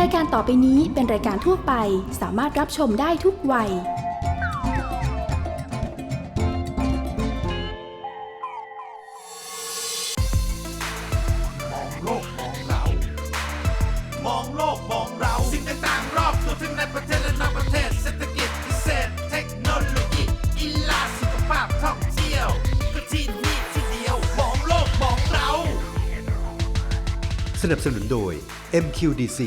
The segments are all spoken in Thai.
รายการต่อไปนี้เป็นรายการทั่วไปสามารถรับชมได้ทุกวัย มองโลกมองเรา มองโลกมองเรา สิ่งต่างๆรอบตัวทั้งในประเทศและนอกประเทศ เศรษฐกิจเกษตรเทคโนโลยีกีฬาสุขภาพท่องเที่ยวก็ที่นี่ที่เดียว มองโลกมองเรา สนับสนุนโดย MQDC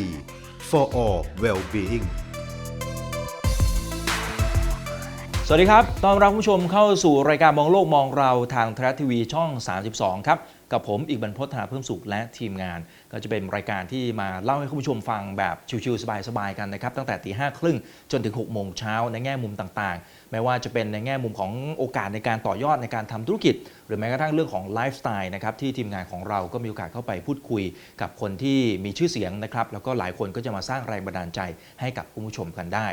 for all well-being สวัสดีครับ ตอนรับผู้ชมเข้าสู่รายการมองโลกมองเราทางไทยรัฐทีวีช่อง 32 ครับ กับผมอีกบรรพฒนาเพิ่มสุขและทีมงาน ก็จะเป็นรายการที่มาเล่าให้คุณผู้ชมฟังแบบชิวๆสบายๆกันนะครับ ตั้งแต่ตีห้าครึ่งจนถึง6โมงเช้าในแง่มุมต่างๆ ไม่ว่าจะเป็นในแง่มุมของโอกาสในการต่อยอดในการทำธุรกิจ หรือแม้กระทั่งเรื่องของไลฟ์สไตล์นะครับที่ทีมงานของเราก็มีโอกาสเข้าไปพูดคุย กับคนที่มีชื่อเสียงนะครับแล้วก็หลายคนก็จะมาสร้างแรงบันดาลใจให้กับคุณผู้ชมกันได้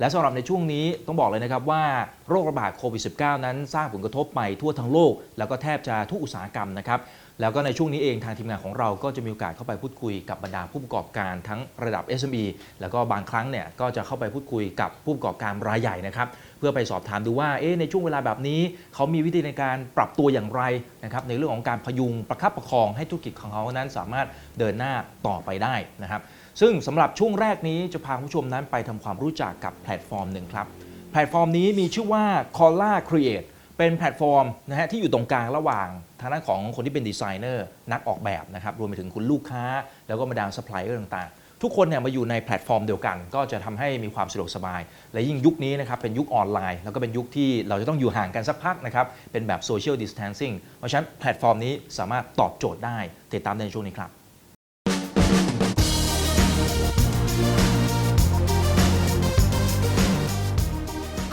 และสำหรับในช่วงนี้ต้องบอกเลยนะครับว่าโรคระบาดโควิด -19 นั้นสร้างผลกระทบไปทั่วทั้งโลก แล้วก็แทบจะทุกอุตสาหกรรมนะครับแล้วก็ในช่วงนี้เองทางทีมงานของเราก็จะมีโอกาสเข้าไปพูดคุยกับบรรดาผู้ประกอบการทั้งระดับ SME แล้วก็บางครั้งเนี่ยก็จะเข้าไปพูดคุยกับผู้ประกอบการรายใหญ่นะครับเพื่อไปสอบถามดูว่าเอ๊ในช่วงเวลาแบบนี้ เขามีวิธีในการปรับตัวอย่างไรนะครับในเรื่องของการพยุงประคับประคองให้ธุรกิจของเขานั้นสามารถเดินหน้าต่อไปได้นะครับ ซึ่งสำหรับช่วงแรกนี้จะพาคุณผู้ชมนั้นไปทำความรู้จักกับแพลตฟอร์มหนึ่งครับ แพลตฟอร์มนี้มีชื่อว่า c o l l a Create เป็นแพลตฟอร์มนะฮะที่อยู่ตรงกลางระหว่างทางด้านของคนที่เป็นดีไซเนอร์นักออกแบบนะครับรวมไปถึงคุณลูกค้า แล้วก็บรรดาซัพพลายเออร์ต่างๆ ทุกคนเนี่ยมาอยู่ในแพลตฟอร์มเดียวกัน ก็จะทำให้มีความสะดวกสบาย และยิ่งยุคนี้นะครับเป็นยุคออนไลน์ แล้วก็เป็นยุคที่เราจะต้องอยู่ห่างกันสักพักนะครับเป็นแบบโซเชียลดิส a ทนซิ่งเพราะฉะนั้นแพลตฟอร์มนี้สามารถตอบโจทย์ได้ติดตามในช่วงนี้ครับ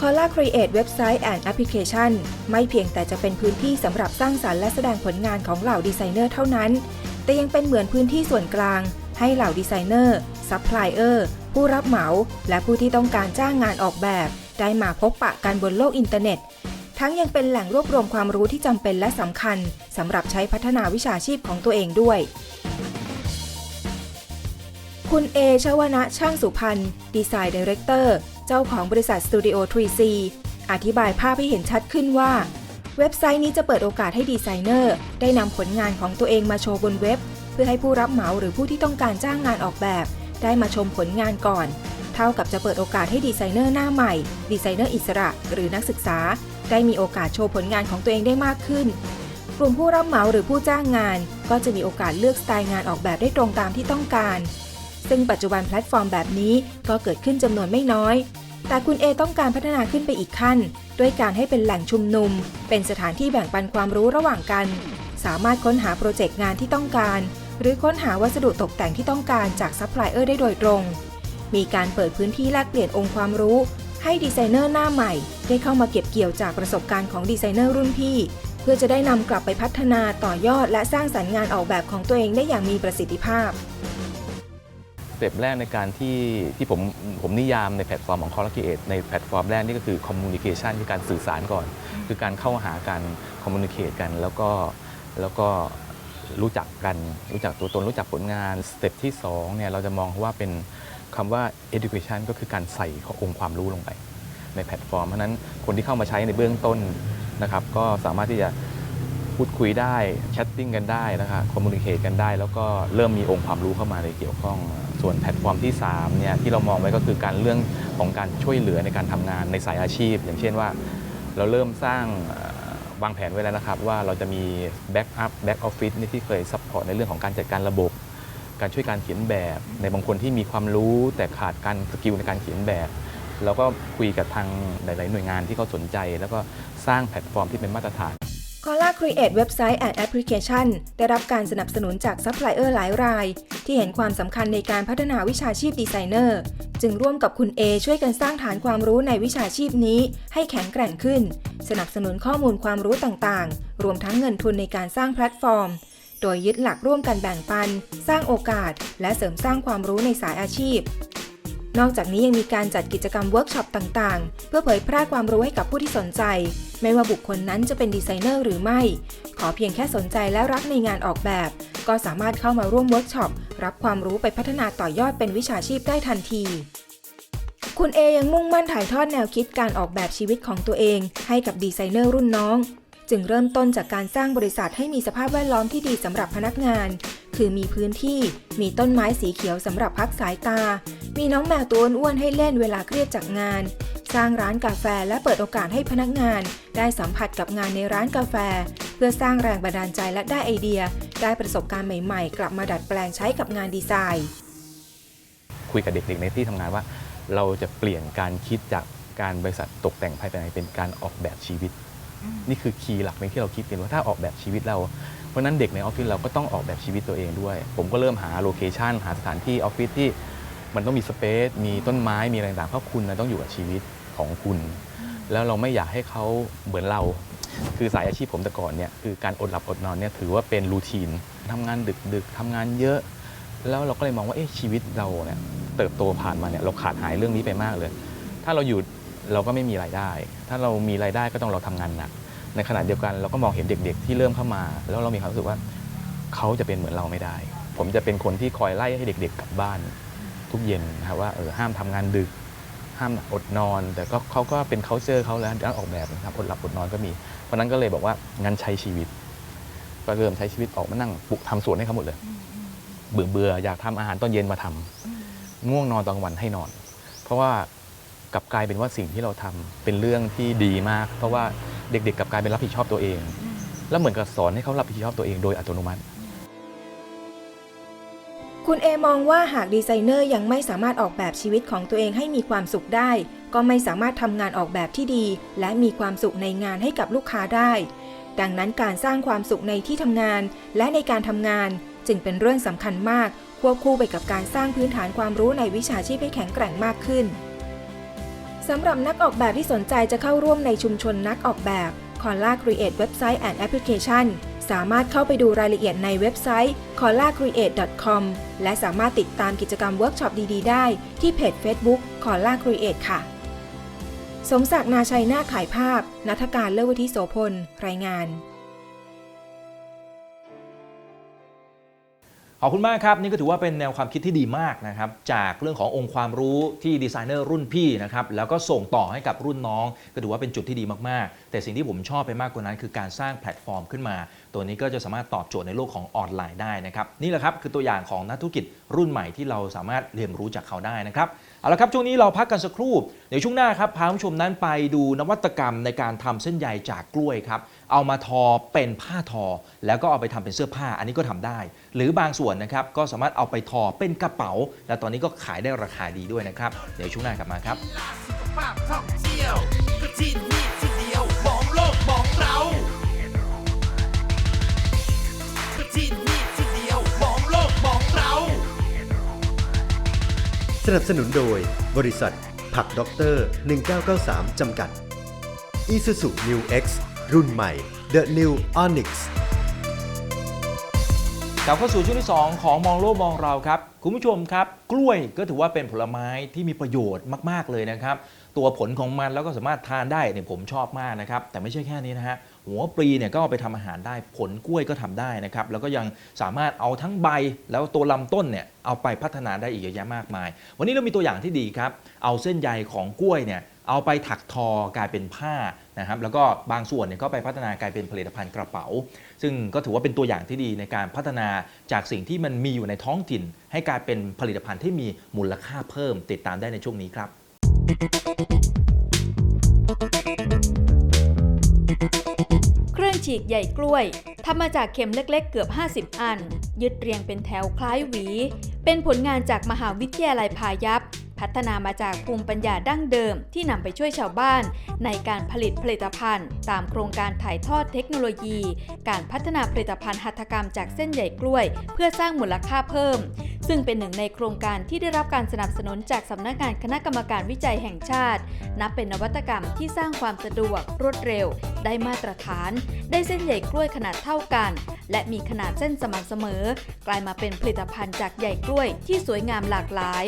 Cola Create เว็บไซต์ and Application ไม่เพียงแต่จะเป็นพื้นที่สำหรับสร้างสารรค์และแสดงผลงานของเหล่าดีไซเนอร์เท่านั้น แต่ยังเป็นเหมือนพื้นที่ส่วนกลาง ให้เหล่าดีไซเนอร์ซัพพลายเออร์ผู้รับเหมา และผู้ที่ต้องการจ้างงานออกแบบ ได้มาพบปะกันบนโลกอินเทอร์เน็ต ทั้งยังเป็นแหล่งรวบรวมความรู้ที่จำเป็นและสำคัญสำหรับใช้พัฒนาวิชาชีพของตัวเองด้วยคุณเอชวนะช่างสุพันธ์ดีไซน์ดีเรคเตอร์ เจ้าของบริษัทสตูดิโอ 3C อธิบายภาพให้เห็นชัดขึ้นว่า เว็บไซต์นี้จะเปิดโอกาสให้ดีไซเนอร์ ได้นำผลงานของตัวเองมาโชว์บนเว็บ เพื่อให้ผู้รับเหมาหรือผู้ที่ต้องการจ้างงานออกแบบ ได้มาชมผลงานก่อน เท่ากับจะเปิดโอกาสให้ดีไซเนอร์หน้าใหม่ ดีไซเนอร์อิสระหรือนักศึกษา ได้มีโอกาสโชว์ผลงานของตัวเองได้มากขึ้น กลุ่มผู้รับเหมาหรือผู้จ้างงาน ก็จะมีโอกาสเลือกสไตล์งานออกแบบได้ตรงตามที่ต้องการ ซึ่งปัจจุบันแพลตฟอร์มแบบนี้ก็เกิดขึ้นจำนวนไม่น้อย แต่คุณเอต้องการพัฒนาขึ้นไปอีกขั้น ด้วยการให้เป็นแหล่งชุมนุม เป็นสถานที่แบ่งปันความรู้ระหว่างกัน สามารถค้นหาโปรเจกต์งานที่ต้องการ หรือค้นหาวัสดุตกแต่งที่ต้องการจากซัพพลายเออร์ได้โดยตรง มีการเปิดพื้นที่แลกเปลี่ยนองค์ความรู้ให้ดีไซเนอร์หน้าใหม่ ได้เข้ามาเก็บเกี่ยวจากประสบการณ์ของดีไซเนอร์รุ่นพี่ เพื่อจะได้นำกลับไปพัฒนาต่อยอดและสร้างสรรค์งานออกแบบของตัวเองได้อย่างมีประสิทธิภาพ เต็ปแรกในการที่ที่ผมผมนิยามในแพลตฟอร์มของ c o l l a g e t ในแพลตฟอร์มแรกนี่ก็คือ communication คือการสื่อสารก่อน คือการเข้าหากัน communicate กัน แล้วก็แล้วก็รู้จักกันรู้จักตัวตนรู้จักผลงานสเต็ปที่2เนี่ยเราจะมองว่าเป็นคำว่า education ก็คือการใส่องค์ความรู้ลงไป ในแพลตฟอร์ม เพราะฉะนั้นคนที่เข้ามาใช้ในเบื้องต้นนะครับ ก็สามารถที่จะ พูดคุยได้แชทติ้งกันได้นะครับคอมมูนิเคตกันได้ แล้วก็เริ่มมีองค์ความรู้เข้ามาในเกี่ยวข้อง ส่วนแพลตฟอร์มที่3เนี่ยที่เรามองไว้ก็คือการเรื่องของการช่วยเหลือในการทำงานในสายอาชีพ อย่างเช่นว่า เราเริ่มสร้างวางแผนไว้แล้วนะครับ ว่าเราจะมีแบ็กอัพแบ็กออฟฟิศนี่ที่เคยซัพพอร์ตในเรื่องของการจัดการระบบ การช่วยการเขียนแบบ ในบางคนที่มีความรู้แต่ขาดการสกิลในการเขียนแบบเราก็คุยกับทางหลาย ๆ หน่วยงานที่เขาสนใจ แล้วก็สร้างแพลตฟอร์มที่เป็นมาตรฐาน c o l l a Create เว็บไซต์ and Application ได้รับการสนับสนุนจากซัพพลายเออร์หลายราย ที่เห็นความสำคัญในการพัฒนาวิชาชีพดีไซเนอร์ จึงร่วมกับคุณ A ช่วยกันสร้างฐานความรู้ในวิชาชีพนี้ ให้แข็งแกร่งขึ้น สนับสนุนข้อมูลความรู้ต่างๆ รวมทั้งเงินทุนในการสร้างแพลตฟอร์ม โดยยึดหลักร่วมกันแบ่งปัน สร้างโอกาส และเสริมสร้างความรู้ในสายอาชีพ นอกจากนี้ยังมีการจัดกิจกรรมเวิร์กช็อปต่างๆ เพื่อเผยแพร่ความรู้ให้กับผู้ที่สนใจ ไม่ว่าบุคคลนั้นจะเป็นดีไซเนอร์หรือไม่ ขอเพียงแค่สนใจและรักในงานออกแบบ ก็สามารถเข้ามาร่วมเวิร์กช็อปรับความรู้ไปพัฒนาต่อยอดเป็นวิชาชีพได้ทันทีคุณเอยังมุ่งมั่นถ่ายทอดแนวคิดการออกแบบชีวิตของตัวเอง ให้กับดีไซเนอร์รุ่นน้อง จึงเริ่มต้นจากการสร้างบริษัทให้มีสภาพแวดล้อมที่ดีสำหรับพนักงาน คือมีพื้นที่มีต้นไม้สีเขียวสำหรับพักสายตา มีน้องแมวตัวอ้วนๆให้เล่นเวลาเครียดจากงาน สร้างร้านกาแฟและเปิดโอกาสให้พนักงาน ได้สัมผัสกับงานในร้านกาแฟ เพื่อสร้างแรงบันดาลใจและได้ไอเดีย ได้ประสบการณ์ใหม่ๆ กลับมาดัดแปลงใช้กับงานดีไซน์ คุยกับเด็กๆในที่ทำงานว่า เราจะเปลี่ยนการคิดจากการบริษัทตกแต่งภายในเป็นการออกแบบชีวิต นี่คือคีย์หลักในที่เราคิดกันว่าถ้าออกแบบชีวิตเราเพ ราะนั้นเด็กในออฟฟิศเราก็ต้องออกแบบชีวิตตัวเองด้วย ผมก็เริ่มหาโลเคชันหาสถานที่ออฟฟิศที่มันต้องมีสเปซมีต้นไม้มีอะไรต่างๆเพราะคุณนะต้องอยู่กับชีวิตของคุณ แล้วเราไม่อยากให้เขาเหมือนเรา คือสายอาชีพผมแต่ก่อนเนี่ยคือการอดหลับอดนอนเนี่ยถือว่าเป็นรูทีนทำงานดึกๆทำงานเยอะ แล้วเราก็เลยมองว่าเอ๊ะชีวิตเราเนี่ยเติบโตผ่านมาเนี่ยเราขาดหายเรื่องนี้ไปมากเลย ถ้าเราหยุดเราก็ไม่มีรายได้ ถ้าเรามีรายได้ก็ต้องเราทำงานหนัก ในขณะเดียวกันเราก็มองเห็นเด็ก ๆ ที่เริ่มเข้ามา แล้วเรามีความรู้สึกว่าเขาจะเป็นเหมือนเราไม่ได้ ผมจะเป็นคนที่คอยไล่ให้เด็ก ๆ กลับบ้านทุกเย็นนะครับว่าเออห้ามทำงานดึก ห้ามอดนอน แต่ก็เขาก็เป็น c u เจอร์เขาแล้วด้านออกแบบนะครับอดหลับอดนอนก็มี เพราะนั้นก็เลยบอกว่างั้นใช้ชีวิต ก็เริ่มใช้ชีวิตออกมานั่งปลุกทำสวนให้เขาหมดเลยเบื่อเบื่ออยากทำอาหารตอนเย็นมาทำง่วงนอนตอนกลางวันให้นอน เพราะว่า กลับกลายเป็นว่าสิ่งที่เราทำเป็นเรื่องที่ดีมาก เพราะว่าเด็กๆกลับกลายเป็นรับผิดชอบตัวเอง แล้วเหมือนกับสอนให้เขารับผิดชอบตัวเองโดยอัตโนมัติ คุณเอมองว่าหากดีไซเนอร์ยังไม่สามารถออกแบบชีวิตของตัวเองให้มีความสุขได้ ก็ไม่สามารถทำงานออกแบบที่ดี และมีความสุขในงานให้กับลูกค้าได้ ดังนั้นการสร้างความสุขในที่ทำงาน และในการทำงานจึงเป็นเรื่องสำคัญมากควบคู่ไปกับการสร้างพื้นฐานความรู้ในวิชาชีพให้แข็งแกร่งมากขึ้น สำหรับนักออกแบบที่สนใจจะเข้าร่วมในชุมชนนักออกแบบ c o l l a Create Website and Application สามารถเข้าไปดูรายละเอียดในเว็บไซต์ c o l l a create.com และสามารถติดตามกิจกรรมเวิร์กช็อปดีๆ ได้ที่เพจ Facebook c o l l a Create ค่ะ สมศักดิ์นาชัยนาคถ่ายภาพ นัทการเลิศวิธิโสพล รายงาน อบคุณมากครับ นี่ก็ถือว่าเป็นแนวความคิดที่ดีมากนะครับ จากเรื่องขององค์ความรู้ที่ดีไซเนอร์รุ่นพี่นะครับแล้วก็ส่งต่อให้กับรุ่นน้อง ก็ถือว่าเป็นจุดที่ดีมากๆ แต่สิ่งที่ผมชอบไปมากกว่านั้น คือการสร้างแพลตฟอร์มขึ้นมา ตัวนี้ก็จะสามารถตอบโจทย์ในโลกของออนไลน์ได้นะครับนี่แหละครับคือตัวอย่างของนักธุรกิจรุ่นใหม่ที่เราสามารถเรียนรู้จากเขาได้นะครับเอาละครับช่วงนี้เราพักกันสักครู่เดี๋ยวช่วงหน้าครับพาคุณผู้ชมนั้นไปดูนวัตกรรมในการทำเส้นใยจากกล้วยครับเอามาทอเป็นผ้าทอ แล้วก็เอาไปทำเป็นเสื้อผ้า อันนี้ก็ทำได้ หรือบางส่วนนะครับก็สามารถเอาไปทอเป็นกระเป๋า และตอนนี้ก็ขายได้ราคาดีด้วยนะครับเดี๋ยวช่วงหน้ากลับมาครับ สนับสนุนโดย บริษัท ผักด็อกเตอร์ 1993 จำกัด Isuzu New X รุ่นใหม่ The New Onyx กลับเข้าสู่ช่วงที่ 2 ของมองโลกมองเราครับ คุณผู้ชมครับ กล้วยก็ถือว่าเป็นผลไม้ที่มีประโยชน์มาก ๆ เลยนะครับ ตัวผลของมันแล้วก็สามารถทานได้เนี่ยผมชอบมากนะครับ แต่ไม่ใช่แค่นี้นะฮะ หัวปลีเนี่ยก็เอาไปทำอาหารได้ผลกล้วยก็ทำได้นะครับแล้วก็ยังสามารถเอาทั้งใบแล้วตัวลำต้นเนี่ยเอาไปพัฒนาได้อีกเยอะแยะมากมาย วันนี้เรามีตัวอย่างที่ดีครับ เอาเส้นใยของกล้วยเนี่ยเอาไปถักทอกลายเป็นผ้านะครับแล้วก็บางส่วนเนี่ยก็ไปพัฒนากลายเป็นผลิตภัณฑ์กระเป๋า ซึ่งก็ถือว่าเป็นตัวอย่างที่ดีในการพัฒนาจากสิ่งที่มันมีอยู่ในท้องถิ่น ให้กลายเป็นผลิตภัณฑ์ที่มีมูลค่าเพิ่มติดตามได้ในช่วงนี้ครับ ฉีกใหญ่กล้วยทำมาจากเข็มเล็กๆ เกือบ 50 อัน ยึดเรียงเป็นแถวคล้ายหวี เป็นผลงานจากมหาวิทยาลัยพายัพ พัฒนามาจากภูมิปัญญาดั้งเดิม ที่นำไปช่วยชาวบ้าน ในการผลิตผลิตภัณฑ์ ตามโครงการถ่ายทอดเทคโนโลยี การพัฒนาผลิตภัณฑ์หัตถกรรมจากเส้นใหญ่กล้วย เพื่อสร้างมูลค่าเพิ่ม ซึ่งเป็นหนึ่งในโครงการที่ได้รับการสนับสนุนจากสำนักงานคณะกรรมการวิจัยแห่งชาติ นับเป็นนวัตกรรมที่สร้างความสะดวก รวดเร็ว ได้มาตรฐาน ได้เส้นใหญ่กล้วยขนาดเท่ากัน และมีขนาดเส้นสม่ำเสมอ กลายมาเป็นผลิตภัณฑ์จากใหญ่กล้วยที่สวยงามหลากหลาย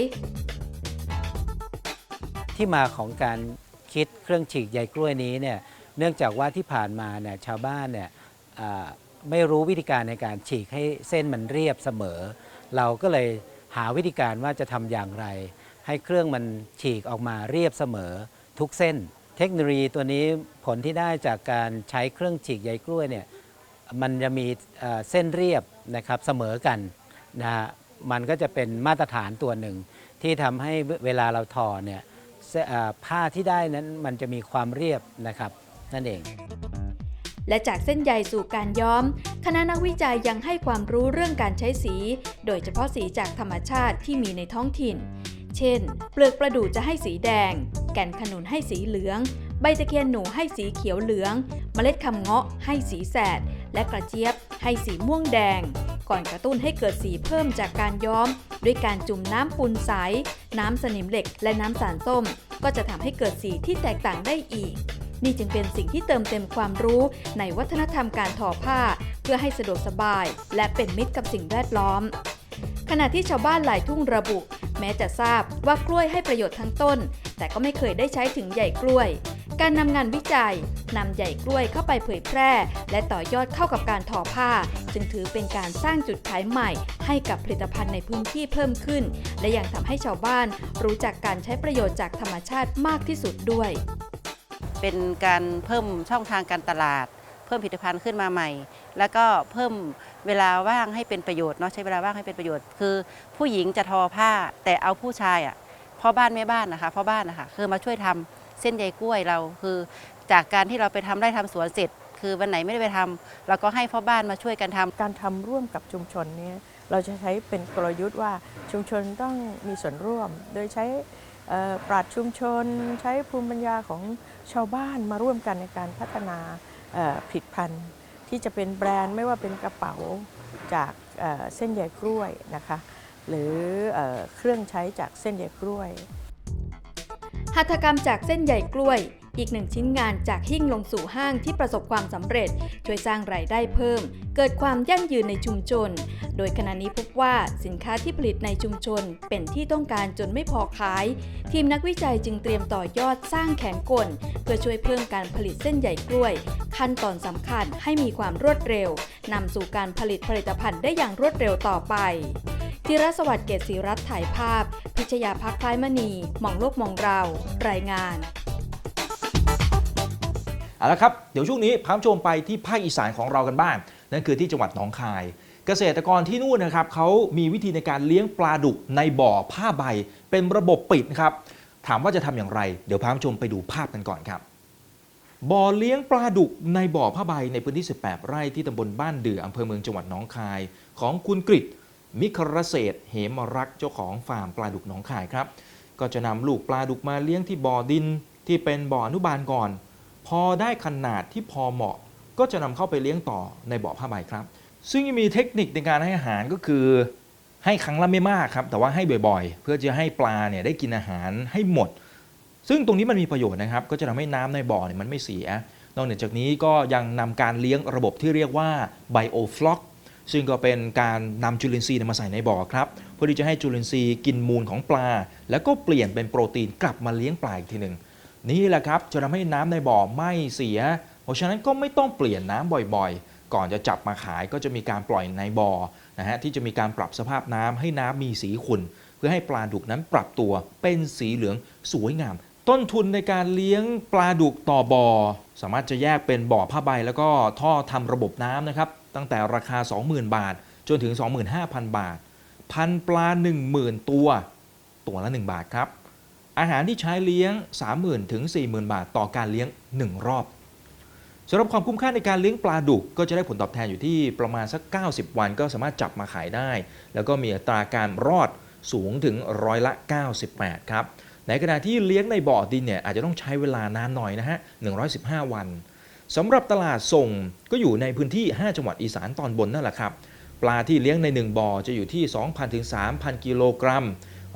ที่มาของการคิดเครื่องฉีกใยกล้วยนี้เนี่ยเนื่องจากว่าที่ผ่านมาเนี่ยชาวบ้านเนี่ยไม่รู้วิธีการในการฉีกให้เส้นมันเรียบเสมอ เราก็เลยหาวิธีการว่าจะทำอย่างไร ให้เครื่องมันฉีกออกมาเรียบเสมอทุกเส้น เทคโนโลยีตัวนี้ผลที่ได้จากการใช้เครื่องฉีกใยกล้วยเนี่ยมันจะมีเส้นเรียบนะครับเสมอกันนะฮะมันก็จะเป็นมาตรฐานตัวหนึ่ง ที่ทำให้เวลาเราทอเนี่ย ผ้าที่ได้นั้นมันจะมีความเรียบนะครับนั่นเอง และจากเส้นใยสู่การย้อม คณะนักวิจัยยังให้ความรู้เรื่องการใช้สี โดยเฉพาะสีจากธรรมชาติที่มีในท้องถิ่น เช่น เปลือกประดู่จะให้สีแดง แก่นขนุนให้สีเหลือง ใบตะเคียนหนูให้สีเขียวเหลือง เมล็ดคำเงาะให้สีแสด และกระเจี๊ยบให้สีม่วงแดง ก่อนกระตุ้นให้เกิดสีเพิ่มจากการย้อม ด้วยการจุ่มน้ำปูนใส น้ำสนิมเหล็ก และน้ำสารส้ม ก็จะทำให้เกิดสีที่แตกต่างได้อีก นี่จึงเป็นสิ่งที่เติมเต็มความรู้ในวัฒนธรรมการทอผ้า เพื่อให้สะดวกสบาย และเป็นมิตรกับสิ่งแวดล้อม ขณะที่ชาวบ้านหลายทุ่งระบุ แม้จะทราบว่ากล้วยให้ประโยชน์ทั้งต้น แต่ก็ไม่เคยได้ใช้ถึงใหญ่กล้วย การนำงานวิจัยนำใหญ่กล้วยเข้าไปเผยแพร่ และต่อยอดเข้ากับการทอผ้า จึงถือเป็นการสร้างจุดขายใหม่ ให้กับผลิตภัณฑ์ในพื้นที่เพิ่มขึ้น และยังทำให้ชาวบ้านรู้จักการใช้ประโยชน์จากธรรมชาติมากที่สุดด้วย เป็นการเพิ่มช่องทางการตลาด เพิ่มผลิตภัณฑ์ขึ้นมาใหม่ แล้วก็เพิ่มเวลาว่างให้เป็นประโยชน์เนาะใช้เวลาว่างให้เป็นประโยชน์ คือ ผู้หญิงจะทอผ้าแต่เอาผู้ชายอะพ่อบ้านแม่บ้านนะคะพ่อบ้านนะคะคือมาช่วยทำ เส้นใยกล้วยเรา คือจากการที่เราไปทำไร่ทำสวนเสร็จ คือวันไหนไม่ได้ไปทำเราก็ให้พ่อบ้านมาช่วยกันทำการทำร่วมกับชุมชนเนี่ยเราจะใช้เป็นกลยุทธ์ว่าชุมชนต้องมีส่วนร่วม โดยใช้ปราชญ์ชุมชน ใช้ภูมิปัญญาของชาวบ้านมาร่วมกันในการพัฒนาผลิตภัณฑ์ ที่จะเป็นแบรนด์ไม่ว่าเป็นกระเป๋าจากเส้นใยกล้วยนะคะหรือเครื่องใช้จากเส้นใยกล้วย หัตถกรรมจากเส้นใยกล้วย อีกหนึ่งชิ้นงานจากหิ้งลงสู่ห้างที่ประสบความสำเร็จ ช่วยสร้างรายได้เพิ่ม เกิดความยั่งยืนในชุมชน โดยขณะนี้พบว่าสินค้าที่ผลิตในชุมชน เป็นที่ต้องการจนไม่พอขาย ทีมนักวิจัยจึงเตรียมต่อยอดสร้างแขนกล เพื่อช่วยเพิ่มการผลิตเส้นใยกล้วย ขั้นตอนสำคัญให้มีความรวดเร็วนำสู่การผลิตผลิตภัณฑ์ได้อย่างรวดเร็วต่อไปธีรสวัสดิ์เกษศิรัตน์ถ่ายภาพ พิชยาพักคล้ายมณี มองโลกมองเรา รายงาน เอาละครับ เดี๋ยวช่วงนี้พาคุณผู้ชมไปที่ภาคอีสานของเรากันบ้าง นั่นคือที่จังหวัดหนองคาย เกษตรกรที่นู่นนะครับเขามีวิธีในการเลี้ยงปลาดุกในบ่อผ้าใบ เป็นระบบปิดนะครับ ถามว่าจะทำอย่างไร เดี๋ยวพาคุณผู้ชมไปดูภาพกันก่อนครับ บ่อเลี้ยงปลาดุกในบ่อผ้าใบในพื้นที่ 18 ไร่ที่ตำบลบ้านเดืออำเภอเมืองจังหวัดหนองคาย ของคุณกริตมิครเศษเหมรักษ์เจ้าของฟาร์มปลาดุกหนองคายครับ ก็จะนำลูกปลาดุกมาเลี้ยงที่บ่อดินที่เป็นบ่ออนุบาลก่อน พอได้ขนาดที่พอเหมาะ ก็จะนำเข้าไปเลี้ยงต่อในบ่อผ้าใบครับ ซึ่งมีเทคนิคในการให้อาหารก็คือให้ครั้งละไม่มากครับ แต่ว่าให้บ่อยๆ เพื่อจะให้ปลาเนี่ยได้กินอาหารให้หมด ซึ่งตรงนี้มันมีประโยชน์นะครับ ก็จะทำให้น้ำในบ่อเนี่ยมันไม่เสีย นอกจากนี้ก็ยังนำการเลี้ยงระบบที่เรียกว่าไบโอฟล็อกซึ่งก็เป็นการนำจุลินทรีย์มาใส่ในบ่อครับ เพื่อที่จะให้จุลินทรีย์กินมูลของปลา แล้วก็เปลี่ยนเป็นโปรตีนกลับมาเลี้ยงปลาอีกทีหนึ่ง นี่แหละครับจะทำให้น้ำในบ่อไม่เสีย เพราะฉะนั้นก็ไม่ต้องเปลี่ยนน้ำบ่อยๆ ก่อนจะจับมาขายก็จะมีการปล่อยในบ่อนะฮะที่จะมีการปรับสภาพน้ำให้น้ำมีสีขุ่นเพื่อให้ปลาดุกนั้นปรับตัวเป็นสีเหลืองสวยงาม ต้นทุนในการเลี้ยงปลาดุกต่อบ่อ สามารถจะแยกเป็นบ่อผ้าใบ แล้วก็ท่อทำระบบน้ำนะครับ ตั้งแต่ราคา 20,000 บาท จนถึง 25,000 บาท พันปลา 10,000 ตัว ตัวละ 1 บาทครับ อาหารที่ใช้เลี้ยง 30,000ถึง40,000 บาท ต่อการเลี้ยง 1 รอบสำหรับความคุ้มค่าในการเลี้ยงปลาดุก ก็จะได้ผลตอบแทนอยู่ที่ประมาณสัก 90 วันก็สามารถจับมาขายได้ แล้วก็มีอัตราการรอดสูงถึงร้อยละ 98 ครับ ในขณะที่เลี้ยงในบ่อดินเนี่ยอาจจะต้องใช้เวลานานหน่อยนะฮะ 115 วันสำหรับตลาดส่งก็อยู่ในพื้นที่ 5 จังหวัดอีสานตอนบนนั่นแหละครับ ปลาที่เลี้ยงใน 1บ่อจะอยู่ที่ 2,000ถึง3,000 กิโลกรัม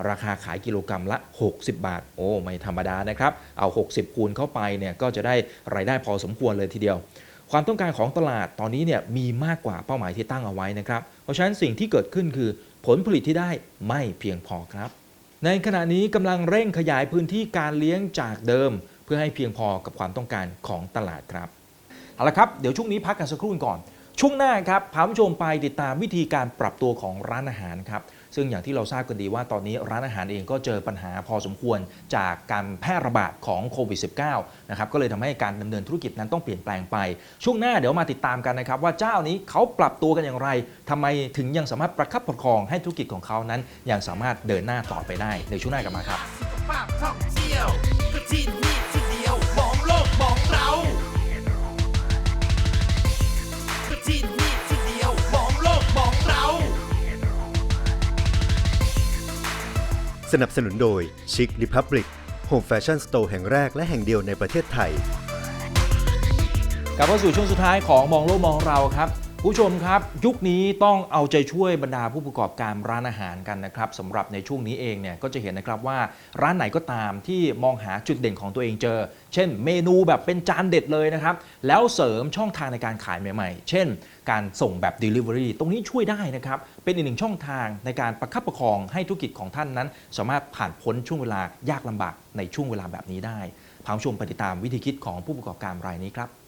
ราคาขายกิโลกรัมละ 60 บาท โอ้ ไม่ธรรมดานะครับ เอา 60 คูณเข้าไปเนี่ยก็จะได้รายได้พอสมควรเลยทีเดียว ความต้องการของตลาดตอนนี้เนี่ยมีมากกว่าเป้าหมายที่ตั้งเอาไว้นะครับ เพราะฉะนั้นสิ่งที่เกิดขึ้นคือผลผลิตที่ได้ไม่เพียงพอครับ ในขณะนี้กำลังเร่งขยายพื้นที่การเลี้ยงจากเดิม เพื่อให้เพียงพอกับความต้องการของตลาดครับเอาละครับเดี๋ยวช่วงนี้พักกันสักครู่ก่อน ช่วงหน้าครับพาผู้ชมไปติดตามวิธีการปรับตัวของร้านอาหารครับ ซึ่งอย่างที่เราทราบกันดีว่าตอนนี้ร้านอาหารเองก็เจอปัญหาพอสมควรจากการแพร่ระบาดของโควิด -19 นะครับก็เลยทำให้การดำเนินธุรกิจนั้นต้องเปลี่ยนแปลงไป ช่วงหน้าเดี๋ยวมาติดตามกันนะครับ ว่าเจ้านี้เขาปรับตัวกันอย่างไรทำไมถึงยังสามารถประคับประคองให้ธุรกิจของเขานั้นยังสามารถเดินหน้าต่อไปได้ในช่วงหน้ากลับมาครับ สนับสนุนโดย Chic Republic Home Fashion Store แห่งแรกและแห่งเดียวในประเทศไทย กลับเข้าสู่ช่วงสุดท้ายของมองโลกมองเราครับ ผู้ชมครับยุคนี้ต้องเอาใจช่วยบรรดาผู้ประกอบการร้านอาหารกันนะครับสำหรับในช่วงนี้เองเนี่ยก็จะเห็นนะครับว่าร้านไหนก็ตามที่มองหาจุดเด่นของตัวเองเจอ เช่น เมนูแบบเป็นจานเด็ดเลยนะครับแล้วเสริมช่องทางในการขายใหม่ๆ เช่น การส่งแบบ Delivery ตรงนี้ช่วยได้นะครับเป็นอีกหนึ่งช่องทางในการประคับประคองให้ธุรกิจของท่านนั้น สามารถผ่านพ้นช่วงเวลายากลำบากในช่วงเวลาแบบนี้ได้พาผู้ชมไปติดตามวิธีคิดของผู้ประกอบการรายนี้ครับ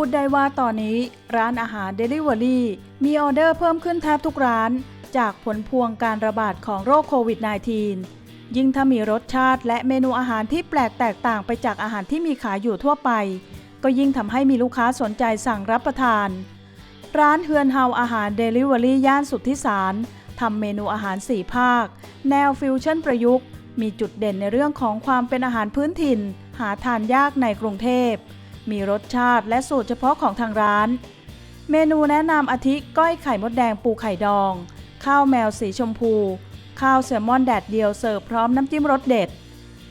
พูดได้ว่าตอนนี้ร้านอาหาร Delivery มีออเดอร์เพิ่มขึ้นแทบทุกร้าน จากผลพวงการระบาดของโรคโควิด -19 ยิ่งถ้ามีรสชาติและเมนูอาหารที่แปลกแตกต่างไปจากอาหารที่มีขายอยู่ทั่วไป ก็ยิ่งทำให้มีลูกค้าสนใจสั่งรับประทาน ร้านเฮือนเฮาอาหาร Delivery ย่านสุทธิสารทำเมนูอาหาร4ภาค แนวฟิวชั่นประยุกต์ มีจุดเด่นในเรื่องของความเป็นอาหารพื้นถิ่น หาทานยากในกรุงเทพ มีรสชาติและสูตรเฉพาะของทางร้าน เมนูแนะนำอาทิก้อยไข่มดแดงปูไข่ดอง ข้าวแมวสีชมพู ข้าวแซลมอนแดดเดียวเสิร์ฟพร้อมน้ำจิ้มรสเด็ด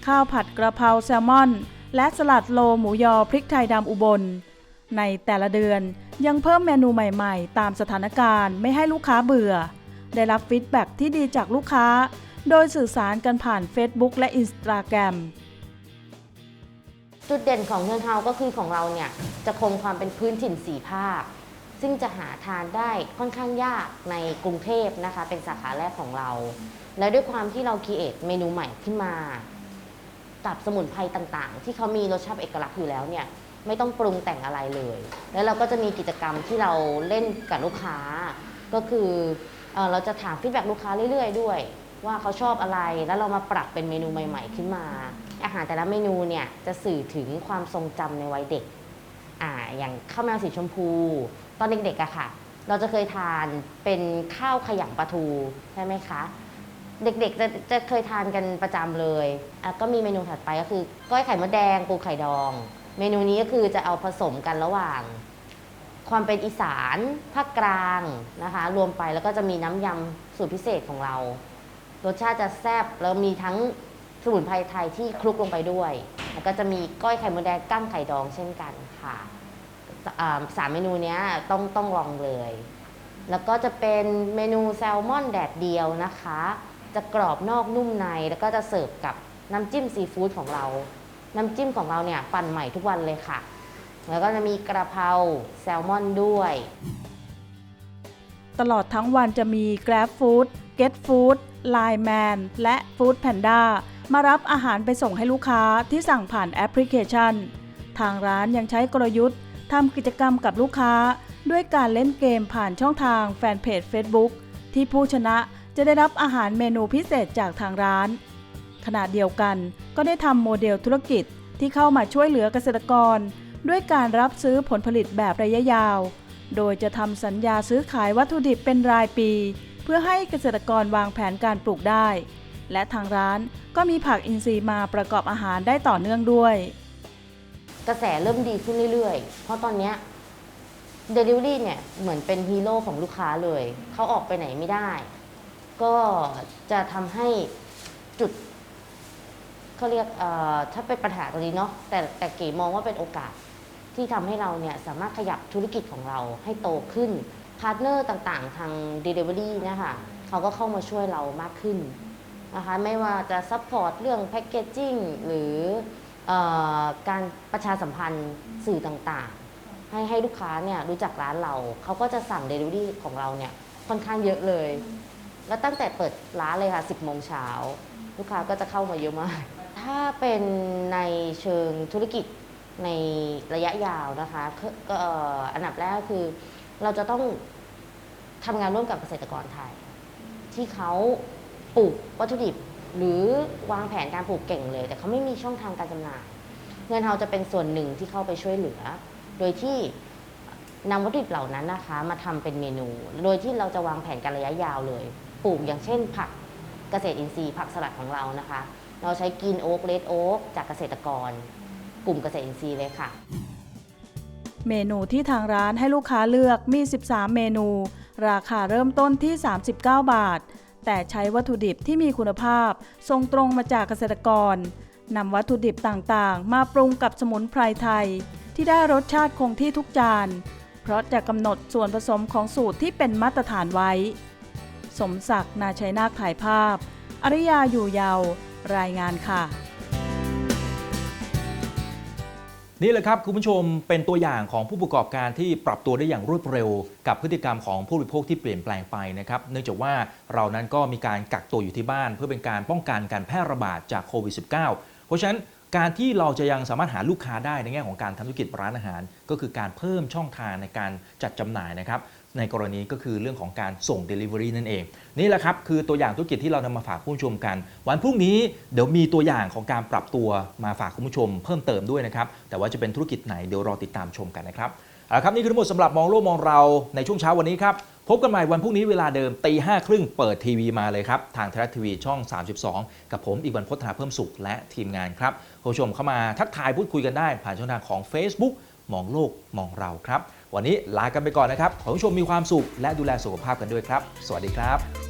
ข้าวผัดกระเพราแซลมอน และสลัดโลหมูยอพริกไทยดำอุบล ในแต่ละเดือนยังเพิ่มเมนูใหม่ๆ ตามสถานการณ์ไม่ให้ลูกค้าเบื่อ ได้รับฟีดแบ็กที่ดีจากลูกค้า โดยสื่อสารกันผ่าน Facebook และ Instagram จุดเด่นของเฮือนเฮาก็คือของเราเนี่ยจะคงความเป็นพื้นถิ่นสีภาค ซึ่งจะหาทานได้ค่อนข้างยากในกรุงเทพนะคะ เป็นสาขาแรกของเรา และด้วยความที่เราคิดเอทเมนูใหม่ขึ้นมา กับสมุนไพรต่างๆ ที่เขามีรสชาติเอกลักษณ์อยู่แล้วเนี่ยไม่ต้องปรุงแต่งอะไรเลย แล้วเราก็จะมีกิจกรรมที่เราเล่นกับลูกค้า ก็คือเออเราจะถามฟีดแบ็ลูกค้าเรื่อย ๆ ด้วย ว่าเขาชอบอะไรแล้วเรามาปรับเป็นเมนูใหม่ ๆ ขึ้นมา อาหารแต่ละเมนูเนี่ยจะสื่อถึงความทรงจำในวัยเด็กอ่าอย่างข้าวแมวสีชมพู ตอนเด็กๆอะค่ะ เราจะเคยทานเป็นข้าวขยำปลาทูใช่ไหมคะเด็กๆจะจะเคยทานกันประจำเลยอะก็มีเมนูถัดไปก็คือ ก้อยไข่มดแดงปูไข่ดอง เมนูนี้ก็คือจะเอาผสมกันระหว่าง ความเป็นอีสานภาคกลางนะคะ รวมไปแล้วก็จะมีน้ำยำสูตรพิเศษของเรา รสชาติจะแซ่บแล้วมีทั้งสมุนไพรไทยที่คลุกลงไปด้วย แล้วก็จะมีก้อยไข่มดแดงกั้งไข่ดองเช่นกันค่ะสามเมนูนี้ต้องต้องลองเลย แล้วก็จะเป็นเมนูแซลมอนแดดเดียวนะคะ จะกรอบนอกนุ่มในแล้วก็จะเสิร์ฟกับน้ำจิ้มซีฟู้ดของเรา น้ำจิ้มของเราเนี่ยปั่นใหม่ทุกวันเลยค่ะ แล้วก็จะมีกระเพราแซลมอนด้วย ตลอดทั้งวันจะมี Grab Food, Get Food, Line Man และ Food Panda มารับอาหารไปส่งให้ลูกค้าที่สั่งผ่านแอปพลิเคชัน ทางร้านยังใช้กลยุทธ์ทำกิจกรรมกับลูกค้า ด้วยการเล่นเกมผ่านช่องทางแฟนเพจ Facebook ที่ผู้ชนะจะได้รับอาหารเมนูพิเศษจากทางร้าน ขณะเดียวกันก็ได้ทำโมเดลธุรกิจที่เข้ามาช่วยเหลือเกษตรกร ด้วยการรับซื้อผลผลิตแบบระยะยาว โดยจะทำสัญญาซื้อขายวัตถุดิบเป็นรายปี เพื่อให้เกษตรกรวางแผนการปลูกได้ และทางร้านก็มีผักอินทรีย์มาประกอบอาหารได้ต่อเนื่องด้วย กระแสเริ่มดีขึ้นเรื่อยๆ เพราะตอนเนี้ย Delivery เนี่ยเหมือนเป็นฮีโร่ของลูกค้าเลย เขาออกไปไหนไม่ได้ ก็จะทำให้จุดเขาเรียกเอ่อถ้าเป็นปัญหาตรงนี้เนาะแต่แต่เก๋มองว่าเป็นโอกาสที่ทำให้เราเนี่ยสามารถขยับธุรกิจของเราให้โตขึ้น พาร์ทเนอร์ต่างๆ ทาง Delivery เนะคะเขาก็เข้ามาช่วยเรามากขึ้นนะคะไม่ว่าจะซัพพอร์ตเรื่องแพ c เกจจิ้งหรือออการประชาสัมพันธ์สื่อต่างๆ ให้ให้ลูกค้าเนี่ยรู้จักร้านเรา เขาก็จะสั่ง Delivery ของเราเนี่ยค่อนข้างเยอะเลย แล้วตั้งแต่เปิดร้านเลยค่ะ 10โมงเช้าลูกค้าก็จะเข้ามาเยอะมาก ถ้าเป็นในเชิงธุรกิจในระยะยาวนะคะก็อันดับแรกคือ เราจะต้องทำงานร่วมกับเกษตรกรไทย ที่เขาปลูกวัตถุดิบ หรือวางแผนการปลูกเก่งเลย แต่เขาไม่มีช่องทางการจำหน่าย เงินเราจะเป็นส่วนหนึ่งที่เข้าไปช่วยเหลือ โดยที่นำวัตถุดิบเหล่านั้นนะคะ มาทำเป็นเมนู โดยที่เราจะวางแผนการระยะยาวเลย ปลูกอย่างเช่น ผักเกษตรอินทรีย์ผักสลัดของเรานะคะ เราใช้กินโอ๊กเลดโอ๊กจากเกษตรกร กลุ่มเกษตรอินทรีย์เลยค่ะ เมนูที่ทางร้านให้ลูกค้าเลือกมี 13 เมนู ราคาเริ่มต้นที่ 39 บาท แต่ใช้วัตถุดิบที่มีคุณภาพส่งตรงมาจากเกษตรกรนำวัตถุดิบต่างๆ มาปรุงกับสมุนไพรไทย ที่ได้รสชาติคงที่ทุกจาน เพราะจะกำหนดส่วนผสมของสูตรที่เป็นมาตรฐานไว้ สมศักดิ์นาชัยนาคถ่ายภาพ อริยาอยู่เยาว รายงานค่ะ นี่แหละครับคุณผู้ชมเป็นตัวอย่างของผู้ประกอบการที่ปรับตัวได้อย่างรวดเร็ว กับพฤติกรรมของผู้บริโภคที่เปลี่ยนแปลงไปนะครับเนื่องจากว่าเรานั้นก็มีการกักตัวอยู่ที่บ้าน เพื่อเป็นการป้องกันการแพร่ระบาดจากโควิด -19 เพราะฉะนั้นการที่เราจะยังสามารถหาลูกค้าได้ในแง่ของการทำธุรกิจร้านอาหาร ก็คือการเพิ่มช่องทางในการจัดจำหน่ายนะครับ ในกรณีก็คือเรื่องของการส่ง Delivery นั่นเอง นี่แหละครับคือตัวอย่างธุรกิจที่เรานำมาฝากผู้ชมกัน วันพรุ่งนี้เดี๋ยวมีตัวอย่างของการปรับตัวมาฝากคุณผู้ชม เพิ่มเติมด้วยนะครับแต่ว่าจะเป็นธุรกิจไหนเดี๋ยวรอติดตามชมกันนะครับเอาละครับนี่คือทั้งหมดสำหรับมองโลกมองเราในช่วงเช้าวันนี้ครับพบกันใหม่วันพรุ่งนี้เวลาเดิมตีห้าครึ่งเปิดทีวีมาเลยครับ ทางไทยรัฐทีวีช่อง 32 กับผมอีกวันพจนาเพิ่มสุขและทีมงานครับผู้ชมเข้ามาทักทายพูดคุยกันได้ ผ่านช่องทางของ Facebook มองโลกมองเราครับ วันนี้ลากันไปก่อนนะครับ ขอให้ผู้ชมมีความสุขและดูแลสุขภาพกันด้วยครับ สวัสดีครับ